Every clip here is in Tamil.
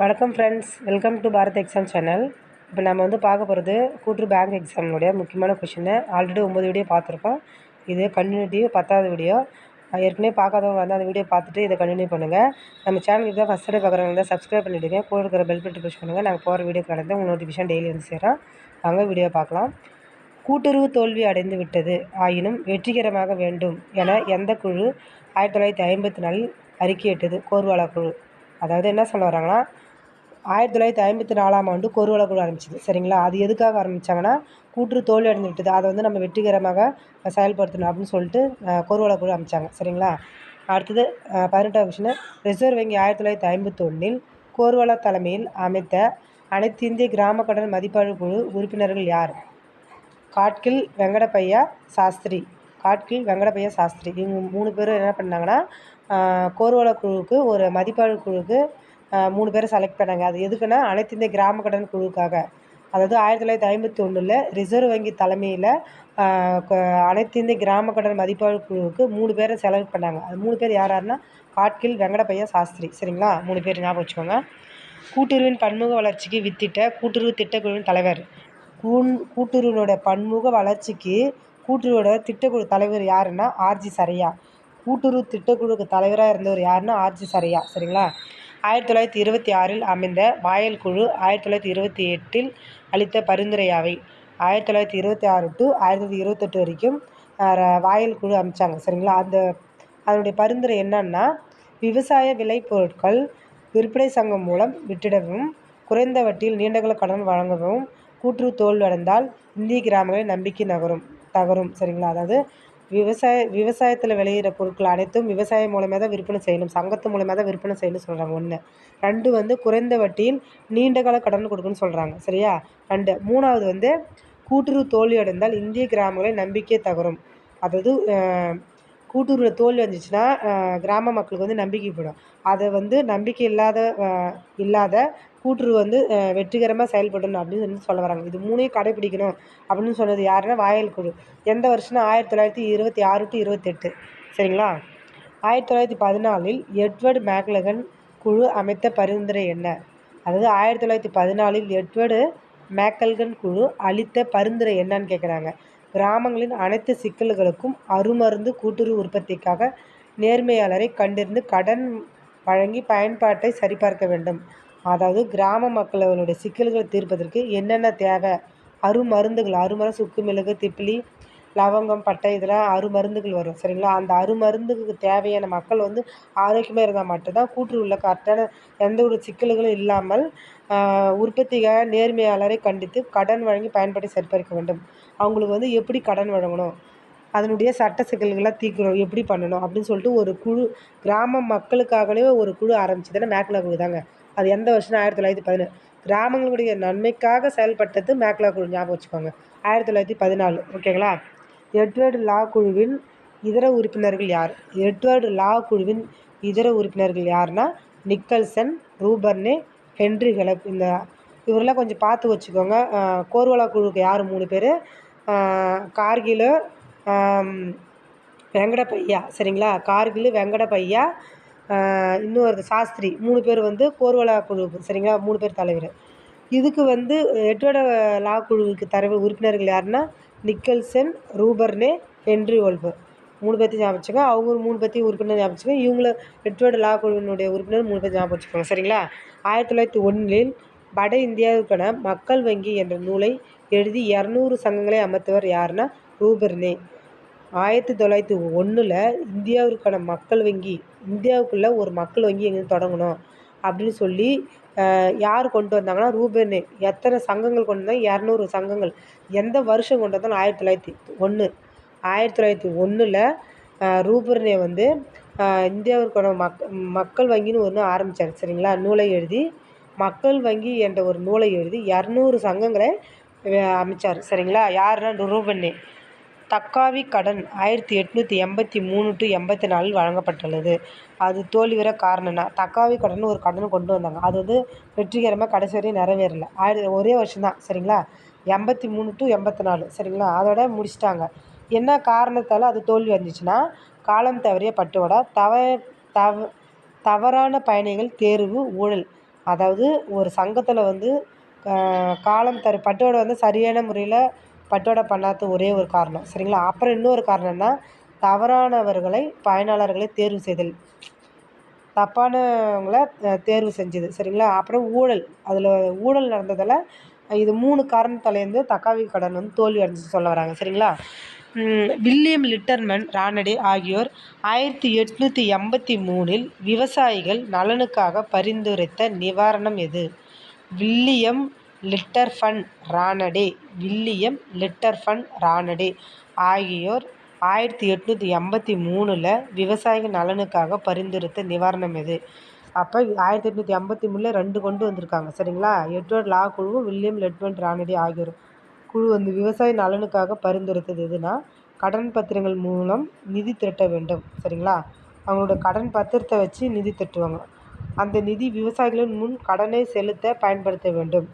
வணக்கம் friends welcome to Bharat exam channel இப்போ நம்ம வந்து பார்க்க போகிறது கூட்டுறவு பேங்க் எக்ஸாமினுடைய முக்கியமான கொஷின்னு ஆல்ரெடி ஒம்பது வீடியோ பார்த்துருக்கோம். இது கண்டினியூட்டி பத்தாவது வீடியோ ஏற்கனவே பார்க்காதவங்க வந்து அந்த வீடியோ பார்த்துட்டு இதை கண்டினியூ பண்ணுங்கள் நம்ம சேனலுக்கு தான் ஃபஸ்ட் டே பார்க்குறவங்க தான் சப்ஸ்கிரைப் பண்ணிவிடுங்க கூட இருக்கிற பெல் பட்டு புஷ் பண்ணுங்கள் நாங்கள் போகிற வீடியோ கடந்து உங்கள் நோட்டிஃபிகேஷன் டெய்லி வந்து சேரோம். வாங்க வீடியோ பார்க்கலாம். கூட்டுறவு தோல்வி அடைந்து விட்டது. ஆயினும் வெற்றிகரமாக வேண்டும் என எந்த குழு ஆயிரத்தி தொள்ளாயிரத்தி ஐம்பத்தி நாலில் அறிக்கையிட்டது. கோர்வாலா குழு. அதாவது என்ன சொல்ல வராங்கன்னா ஆயிரத்தி தொள்ளாயிரத்தி ஐம்பத்தி நாலாம் ஆண்டு கோர்வாலா குழு ஆரம்பிச்சது. சரிங்களா? அது எதுக்காக ஆரம்பித்தாங்கன்னா கூற்று தோல்வி அடைந்து விட்டது அதை வந்து நம்ம வெற்றிகரமாக செயல்படுத்தணும் அப்படின்னு சொல்லிட்டு அஹ், குழு அமைச்சாங்க சரிங்களா? அடுத்தது பதினெட்டாம் பதினெட்டாவது விஷயம் ரிசர்வ் வங்கி ஆயிரத்தி தொள்ளாயிரத்தி ஐம்பத்தொன்னில் கோர்வலா தலைமையில் அமைத்த அனைத்து இந்திய கிராம கடன் மதிப்பாய்வு குழு உறுப்பினர்கள் யார்? காட்கில் வெங்கடப்பையா சாஸ்திரி. காட்கில் வெங்கடப்பையா சாஸ்திரி. இவங்க மூணு பேரும் என்ன பண்ணாங்கன்னா ஆஹ், குழுவுக்கு ஒரு மதிப்பாய்வு குழுவுக்கு மூணு பேரை செலக்ட் பண்ணாங்க. அது எதுக்குன்னா அனைத்து இந்திய கிராம கடன் குழுவுக்காக. அதாவது ஆயிரத்தி தொள்ளாயிரத்தி ஐம்பத்தி ஒன்றில் ரிசர்வ் வங்கி தலைமையில் அனைத்து இந்திய கிராம கடன் மதிப்பாய்வு குழுவுக்கு மூணு பேரை செலக்ட் பண்ணாங்க. அது மூணு பேர் யார் யாருன்னா காட்கில் வெங்கடப்பையா சாஸ்திரி. சரிங்களா? மூணு பேர் ஞாபகம் வச்சுக்கோங்க. கூட்டுறவின் பன்முக வளர்ச்சிக்கு வித்திட்ட கூட்டுறவு திட்டக்குழுவின் தலைவர். கூன் கூட்டுறவினோட பன்முக வளர்ச்சிக்கு கூட்டுறவோட திட்டக்குழு தலைவர் யாருன்னா ஆர்ஜி சரையா கூட்டுறவு திட்டக்குழுக்கு தலைவராக இருந்தவர் யாருன்னா ஆர்ஜி சரையா சரிங்களா? ஆயிரத்தி தொள்ளாயிரத்தி இருபத்தி ஆறில் அமைந்த வாயல் குழு ஆயிரத்தி தொள்ளாயிரத்தி இருபத்தி எட்டில் அளித்த பரிந்துரையாவை ஆயிரத்தி தொள்ளாயிரத்தி இருபத்தி ஆறு டு ஆயிரத்தி தொள்ளாயிரத்தி இருபத்தெட்டு வரைக்கும் வாயல் குழு அமைச்சாங்க. சரிங்களா? அந்த அதனுடைய பரிந்துரை என்னன்னா விவசாய விளைபொருட்கள் விற்பனை சங்கம் மூலம் விட்டிடவும் குறைந்த வட்டியில் நீண்டகால கடன் வழங்கவும் கூற்று தோல்வடைந்தால் இந்திய கிராமங்களில் நம்பிக்கை நகரும் தகரும். சரிங்களா? அதாவது விவசாய விவசாயத்தில் விளையிற பொருட்கள் அனைத்தும் விவசாயம் மூலமாக தான் விற்பனை செய்யணும். சங்கத்து மூலமாக தான் விற்பனை செய்யணும்னு சொல்கிறாங்க ஒன்று ரெண்டு வந்து குறைந்த வட்டியில் நீண்டகால கடன் கொடுக்கணும்னு சொல்கிறாங்க சரியா? ரெண்டு. மூணாவது வந்து கூட்டுறவு தோல்வி அடைந்தால் இந்திய கிராமங்களில் நம்பிக்கை தகரும். அதாவது அஹ், கூட்டுறவில் தோல்வி வந்துச்சுன்னா கிராம மக்களுக்கு வந்து நம்பிக்கை போயிடும். அதை வந்து நம்பிக்கை இல்லாத இல்லாத கூட்டுறவு வந்து வெற்றிகரமாக செயல்படணும் அப்படின்னு வந்து சொல்ல வராங்க. இது மூணையும் கடைபிடிக்கணும் அப்படின்னு சொன்னது யாருன்னா வாயல் குழு. எந்த வருஷம்னா ஆயிரத்தி தொள்ளாயிரத்தி இருபத்தி ஆறு டு இருபத்தெட்டு சரிங்களா? ஆயிரத்தி தொள்ளாயிரத்தி பதினாலில் எட்வர்டு மேக்லகன் குழு அமைத்த பரிந்துரை என்ன? அதாவது ஆயிரத்தி தொள்ளாயிரத்தி பதினாலில் எட்வர்டு மேக்கல்கன் குழு அளித்த பரிந்துரை என்னன்னு கேட்குறாங்க கிராமங்களின் அனைத்து சிக்கல்களுக்கும் அருமருந்து கூட்டுறவு உற்பத்திக்காக நேர்மையாளரை கண்டறிந்து கடன் வழங்கி பயன்பாட்டை சரிபார்க்க வேண்டும். அதாவது கிராம மக்களவனுடைய சிக்கல்களை தீர்ப்பதற்கு என்னென்ன தேவை? அருமருந்துகள் அருமரம் சுக்கு மிளகு திப்பிலி லவங்கம் பட்டை இதெல்லாம் அருமருந்துகள் வரும். சரிங்களா? அந்த அருமருந்துக்கு தேவையான மக்கள் வந்து ஆரோக்கியமாக இருந்தால் மட்டும்தான் கூற்று உள்ள கரெக்டான எந்த ஒரு சிக்கல்களும் இல்லாமல் உற்பத்திக்காக நேர்மையாளரை கண்டித்து கடன் வழங்கி பயன்படுத்தி சரிபார்க்க வேண்டும். அவங்களுக்கு வந்து எப்படி கடன் வழங்கணும்? அதனுடைய சட்ட சிக்கல்களாக தீர்க்கணும். எப்படி பண்ணணும்? அப்படின்னு சொல்லிட்டு ஒரு குழு கிராம மக்களுக்காகவே ஒரு குழு ஆரம்பிச்சதுன்னா மேக்லா குழு தாங்க அது எந்த வருஷம் ஆயிரத்தி தொள்ளாயிரத்தி பதினேழு. கிராமங்களுடைய நன்மைக்காக செயல்பட்டது மேக்லா குழு. ஞாபகம் வச்சுக்கோங்க. ஆயிரத்தி தொள்ளாயிரத்தி பதினாலு. ஓகேங்களா? எட்வர்டு லா குழுவின் இதர உறுப்பினர்கள் யார்? எட்வர்டு லா குழுவின் இதர உறுப்பினர்கள் யாருன்னா நிக்கல்சன் ரூபர்னே ஹென்ரி ஹெலப் இந்த இவரெல்லாம் கொஞ்சம் பார்த்து வச்சுக்கோங்க. கோர்வலா குழுவுக்கு யார்? மூணு பேர். கார்கில் வெங்கடப்பையா சரிங்களா? கார்கில் வெங்கடப்பையா இன்னொரு சாஸ்திரி. மூணு பேர் வந்து கோர்வலா குழு சரிங்களா? மூணு பேர் தலைவர். இதுக்கு வந்து எட்வர்ட லா குழுவுக்கு தலைவர் உறுப்பினர்கள் யாருன்னா நிக்கல்சன் ரூபர்னே ஹென்ரி ஒல்பு மூணு பேர்த்தையும் ஞாபகம் வச்சுக்கோங்க. அவங்க மூணு பேர்த்தையும் உறுப்பினர் ஞாபகம் வச்சுக்கோங்க. இவங்கள எட்வர்டு லா குழுவினுடைய உறுப்பினர் மூணு பேர் ஞாபகம் வச்சுக்கோங்க. சரிங்களா? ஆயிரத்தி தொள்ளாயிரத்தி ஒன்றில் வட இந்தியாவுக்கான மக்கள் வங்கி என்ற நூலை எழுதி இரநூறு சங்கங்களை அமர்த்தவர் யாருன்னா ரூபர்னே. ஆயிரத்தி தொள்ளாயிரத்தி ஒன்றில் இந்தியாவிற்கான மக்கள் வங்கி இந்தியாவுக்குள்ளே ஒரு மக்கள் வங்கி எங்கே தொடங்கணும் அப்படின்னு சொல்லி யார் கொண்டு வந்தாங்கன்னா ரூபர்னே எத்தனை சங்கங்கள் கொண்டு வந்தாங்க? இரநூறு சங்கங்கள். எந்த வருஷம் கொண்டு வந்தாலும் ஆயிரத்தி தொள்ளாயிரத்தி ஒன்று ஆயிரத்தி தொள்ளாயிரத்தி ஒன்றில் ரூபர்னே வந்து இந்தியாவிற்கான மக் மக்கள் வங்கின்னு ஒன்று ஆரம்பித்தார் சரிங்களா? நூலை எழுதி மக்கள் வங்கி என்ற ஒரு நூலை எழுதி இரநூறு சங்கங்களை அமைச்சார். சரிங்களா? யாருன்னா ரூபன்னே தக்காவி கடன் ஆயிரத்தி எட்நூற்றி எண்பத்தி மூணு டு எண்பத்தி நாலில் வழங்கப்பட்டுள்ளது. அது தோல்வி வர காரணம்னா தக்காவி கடன் ஒரு கடன் கொண்டு வந்தாங்க. அது வந்து வெற்றிகரமாக கடைசி வரையும் நிறைவேறல. ஆயிர ஒரே வருஷம்தான் சரிங்களா? எண்பத்தி மூணு டு எண்பத்தி நாலு சரிங்களா? அதோட முடிச்சிட்டாங்க. என்ன காரணத்தால் அது தோல்வி வந்துச்சுன்னா காலம் தவறிய பட்டுவாடா தவ தவ தவறான பயணிகள் தேர்வு ஊழல். அதாவது ஒரு சங்கத்தில் வந்து காலம் தரு பட்டுவடை வந்து சரியான முறையில் பட்டோடா பண்ணாத ஒரே ஒரு காரணம். சரிங்களா? அப்புறம் இன்னொரு காரணம்னா தவறானவர்களை பயனாளர்களை தேர்வு செய்தல். தப்பானவங்களை தேர்வு செஞ்சது. சரிங்களா? அப்புறம் ஊழல். அதில் ஊழல் நடந்ததால் இது மூணு காரணத்தாலேருந்து தக்காவி கடன் வந்து தோல்வி அடைஞ்சு சொல்ல வராங்க. சரிங்களா? வில்லியம் லிட்டர்மன் ரானடே ஆகியோர் ஆயிரத்தி எட்நூற்றி எண்பத்தி மூணில் விவசாயிகள் நலனுக்காக பரிந்துரைத்த நிவாரணம் எது? William Wedderburn Ranade William Wedderburn Ranade ஆகியோர் ஆயிரத்தி எட்நூற்றி எண்பத்தி மூணில் விவசாயிகள் நலனுக்காக பரிந்துரைத்த நிவாரணம் எது? அப்போ ஆயிரத்தி எட்நூற்றி ஐம்பத்தி மூணில் ரெண்டு கொண்டு வந்திருக்காங்க சரிங்களா? எட்வர்ட் லா குழுவும் வில்லியம் லெட்வெண்ட் ரானடி ஆகியோரும் குழு வந்து விவசாய நலனுக்காக பரிந்துரைத்தது எதுனா கடன் பத்திரங்கள் மூலம் நிதி திரட்ட வேண்டும் சரிங்களா? அவங்களோட கடன் பத்திரத்தை வச்சு நிதி திரட்டுவாங்க. அந்த நிதி விவசாயிகளின் முன் கடனை செலுத்த பயன்படுத்த வேண்டும்.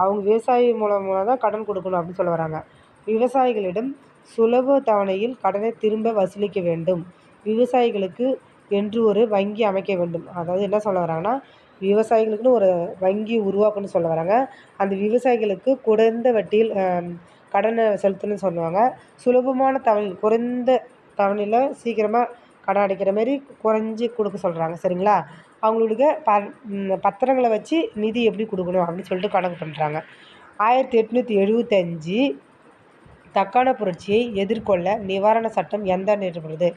அவங்க விவசாயி மூலம் மூலம் தான் கடன் கொடுக்கணும் அப்படின்னு சொல்ல வராங்க. விவசாயிகளிடம் சுலப தவணையில் கடனை திரும்ப வசூலிக்க வேண்டும். விவசாயிகளுக்கு என்று ஒரு வங்கி அமைக்க வேண்டும். அதாவது என்ன சொல்ல வராங்கன்னா விவசாயிகளுக்குன்னு ஒரு வங்கி உருவாக்கணும்னு சொல்ல வராங்க. அந்த விவசாயிகளுக்கு குறைந்த வட்டியில் கடனை செலுத்தணும்னு சொல்லுவாங்க. சுலபமான தவணை குறைந்த தவணையில் சீக்கிரமாக கடன் அடைக்கிற மாரி குறைஞ்சி கொடுக்க சொல்கிறாங்க சரிங்களா? அவங்களுக்கு ப பத்திரங்களை வச்சு நிதி எப்படி கொடுக்கணும் அப்படின்னு சொல்லிட்டு கணக்கு பண்ணுறாங்க ஆயிரத்தி எட்நூற்றி எழுபத்தஞ்சி தக்கான புரட்சியை எதிர்கொள்ள நிவாரண சட்டம் எந்த ஆண்டு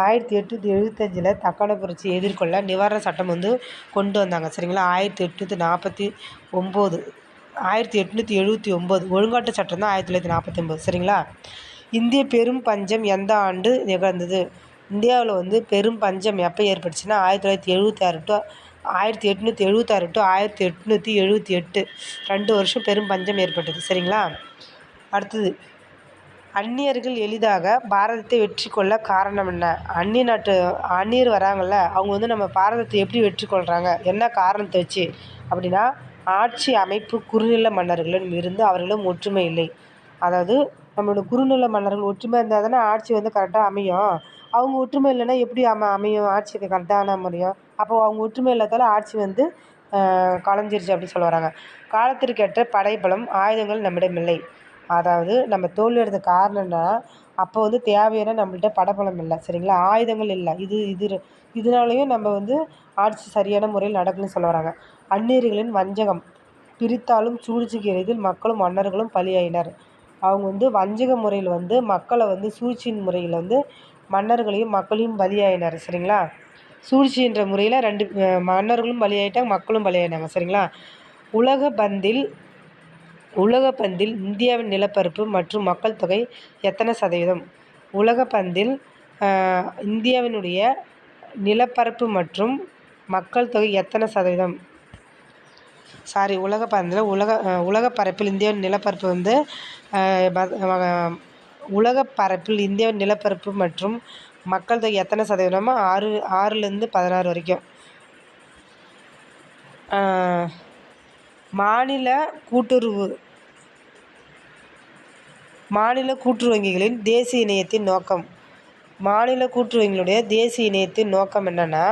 ஆயிரத்தி எட்நூற்றி எழுபத்தஞ்சில் தக்கான புரட்சியை எதிர்கொள்ள நிவாரண சட்டம் வந்து கொண்டு வந்தாங்க சரிங்களா? ஆயிரத்தி எட்நூற்றி நாற்பத்தி ஒம்பது ஆயிரத்தி எட்நூற்றி எழுபத்தி ஒம்பது ஒழுங்காட்டு சட்டம் தான் ஆயிரத்தி தொள்ளாயிரத்தி நாற்பத்தி ஒம்பது சரிங்களா? இந்திய பெரும் பஞ்சம் எந்த ஆண்டு நிகழ்ந்தது? இந்தியாவில் வந்து பெரும் பஞ்சம் எப்போ ஏற்பட்டுச்சுன்னா ஆயிரத்தி தொள்ளாயிரத்தி எழுபத்தி ஆறு டு ஆயிரத்தி எட்நூற்றி எழுபத்தாறு டு ஆயிரத்தி எட்நூற்றி எழுபத்தி எட்டு. ரெண்டு வருஷம் பெரும் பஞ்சம் ஏற்பட்டது. சரிங்களா? அடுத்தது அந்நியர்கள் எளிதாக பாரதத்தை வெற்றி கொள்ள காரணம் என்ன? அந்நிய நாட்டு அந்நியர் வராங்கள்ல அவங்க வந்து நம்ம பாரதத்தை எப்படி வெற்றி கொள்கிறாங்க என்ன காரணத்தை வச்சு? அப்படின்னா ஆட்சி அமைப்பு குறுநில மன்னர்களிடம் இருந்து அவர்களும் ஒற்றுமை இல்லை. அதாவது நம்மளோட குறுநில மன்னர்கள் ஒற்றுமை இருந்தால் தானே ஆட்சி வந்து கரெக்டாக அமையும். அவங்க ஒற்றுமை இல்லைன்னா எப்படி அம அமையும்? ஆட்சி கரெக்டான முடியும்? அப்போது அவங்க ஒற்றுமை இல்லாதால ஆட்சி வந்து கலைஞ்சிருச்சு அப்படின்னு சொல்ல வராங்க காலத்திற்கேற்ற படைபலம் ஆயுதங்கள் நம்மிடம் இல்லை. அதாவது நம்ம தோல்வி அடைந்த காரணம்னா அப்போ வந்து தேவையான நம்மள்ட்ட படபலம் இல்லை. சரிங்களா? ஆயுதங்கள் இல்லை. இது இது இதனாலையும் நம்ம வந்து ஆட்சி சரியான முறையில் நடக்கணும்னு சொல்ல வராங்க அந்நீர்களின் வஞ்சகம் பிரித்தாலும் சூழ்ச்சிக்கு எளிதில் மக்களும் மன்னர்களும் பலியாயினர். அவங்க வந்து வஞ்சக முறையில் வந்து மக்களை வந்து சூழ்ச்சியின் முறையில் வந்து மன்னர்களையும் மக்களையும் பலியாயினார் சரிங்களா? சூழ்ச்சின்ற முறையில் ரெண்டு மன்னர்களும் பலியாயிட்டாங்க மக்களும் பலியாயினாங்க சரிங்களா? உலக பந்தில் உலக பந்தில் இந்தியாவின் நிலப்பரப்பு மற்றும் மக்கள் தொகை எத்தனை சதவீதம்? உலக பந்தில் இந்தியாவினுடைய நிலப்பரப்பு மற்றும் மக்கள் தொகை எத்தனை சதவீதம்? சாரி உலக பந்தில் உலக உலக பரப்பில் இந்தியாவின் நிலப்பரப்பு வந்து உலக பரப்பில் இந்தியாவின் நிலப்பரப்பு மற்றும் மக்கள் தொகை எத்தனை சதவீதமோ? ஆறு ஆறுலேருந்து பதினாறு வரைக்கும். மாநில கூட்டுறவு மாநில கூட்டுறவு வங்கிகளின் தேசிய இணையத்தின் நோக்கம். மாநில கூட்டுறவு வங்கிகளுடைய தேசிய இணையத்தின் நோக்கம் என்னென்னா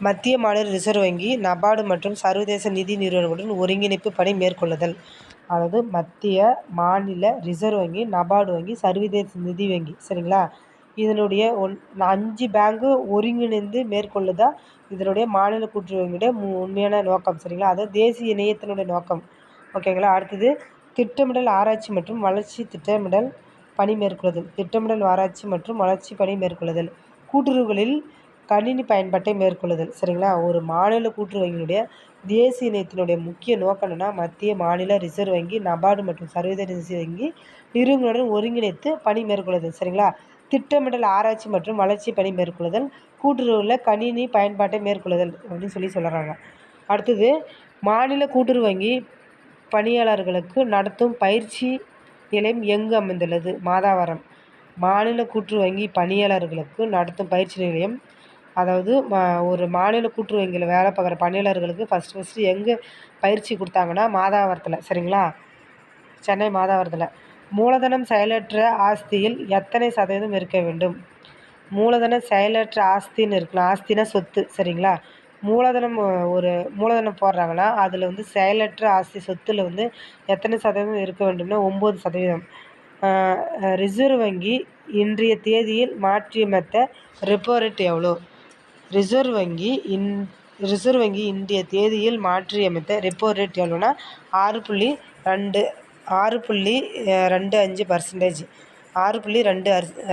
மத்திய மாநில ரிசர்வ் வங்கி நபார்டு மற்றும் சர்வதேச நிதி நிறுவனங்களுடன் ஒருங்கிணைப்பு பணி மேற்கொள்ளுதல். அதாவது மத்திய மாநில ரிசர்வ் வங்கி நபார்டு வங்கி சர்வதேச நிதி வங்கி. சரிங்களா? இதனுடைய ஒன் அஞ்சு பேங்கு ஒருங்கிணைந்து மேற்கொள்ளுதா? இதனுடைய மாநில கூட்டுறவு வங்கியுடைய உண்மையான நோக்கம். சரிங்களா? அதாவது தேசிய இணையத்தினுடைய நோக்கம். ஓகேங்களா அடுத்தது திட்டமிடல் ஆராய்ச்சி மற்றும் வளர்ச்சி திட்டமிடல் பணி மேற்கொள்ளுதல். திட்டமிடல் ஆராய்ச்சி மற்றும் வளர்ச்சி பணி மேற்கொள்ளுதல். கூட்டுறவுகளில் கணினி பயன்பாட்டை மேற்கொள்ளுதல். சரிங்களா? ஒரு மாநில கூட்டுறவு வங்கியினுடைய தேசிய இணையத்தினுடைய முக்கிய நோக்கம் என்னென்னா மத்திய மாநில ரிசர்வ் வங்கி நபார்டு மற்றும் சர்வதேச வங்கி நிறுவனங்களுடன் ஒருங்கிணைத்து பணி மேற்கொள்ளுதல் சரிங்களா? திட்டமிடல் ஆராய்ச்சி மற்றும் வளர்ச்சி பணி மேற்கொள்ளுதல் கூட்டுறவுல கணினி பயன்பாட்டை மேற்கொள்ளுதல் அப்படின்னு சொல்லி சொல்கிறாங்க அடுத்தது மாநில கூட்டுறவு வங்கி பணியாளர்களுக்கு நடத்தும் பயிற்சி நிலையம் எங்கு அமைந்துள்ளது? மாதாவரம். மாநில கூட்டுறவு வங்கி பணியாளர்களுக்கு நடத்தும் பயிற்சி நிலையம் அதாவது மா ஒரு மாநில கூட்டுறவு வங்கியில் வேலை பார்க்குற பணியாளர்களுக்கு ஃபஸ்ட்டு ஃபஸ்ட்டு எங்கே பயிற்சி கொடுத்தாங்கன்னா மாதாவரத்தில் சரிங்களா? சென்னை மாதாவரத்தில். மூலதனம் செயலற்ற ஆஸ்தியில் எத்தனை சதவீதம் இருக்க வேண்டும்? மூலதன செயலற்ற ஆஸ்தின்னு இருக்கலாம் ஆஸ்தினா சொத்து சரிங்களா? மூலதனம் ஒரு மூலதனம் போடுறாங்கன்னா அதில் வந்து செயலற்ற ஆஸ்தி சொத்தில் வந்து எத்தனை சதவீதம் இருக்க வேண்டும்னா ஒம்பது சதவீதம். ரிசர்வ் வங்கி இன்றைய தேதியில் மாற்றியமைத்த ரெப்போ ரேட் எவ்வளோ? ரிசர்வ் வங்கி இன் ரிசர்வ் வங்கி இன்றைய தேதியில் மாற்றியமைத்த ரெப்போ ரேட் எவ்வளோன்னா ஆறு புள்ளி ரெண்டு ஆறு புள்ளி ரெண்டு அஞ்சு பர்சன்டேஜ் ஆறு புள்ளி ரெண்டு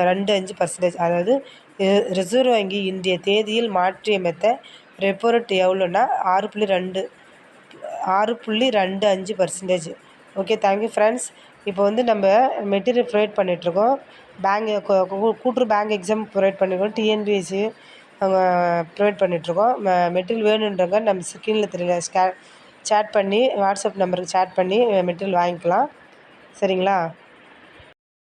ரெண்டு அஞ்சு பர்சன்டேஜ் அதாவது ரிசர்வ் வங்கி இன்றைய தேதியில் மாற்றியமைத்த ரெப்போ ரேட் எவ்வளோன்னா ஆறு புள்ளி ரெண்டு ஆறு புள்ளி ரெண்டு அஞ்சு பர்சன்டேஜ் ஓகே தேங்க்யூ ஃப்ரெண்ட்ஸ் இப்போ வந்து நம்ம மெட்டீரியல் ப்ரொவைட் பண்ணிகிட்ருக்கோம் பேங்க் கூட்டுற பேங்க் எக்ஸாம் ப்ரொவைட் பண்ணியிருக்கோம் டிஎன்பிஎஸ்சி நாங்கள் ப்ரொவைட் பண்ணிகிட்ருக்கோம் மெட்டீரியல் வேணுன்றவங்க நம்ம ஸ்க்ரீனில் தெரியல ஸ்கே சேட் பண்ணி வாட்ஸ்அப் நம்பருக்கு சேட் பண்ணி மெட்டீரியல் வாங்கிக்கலாம். சரிங்களா?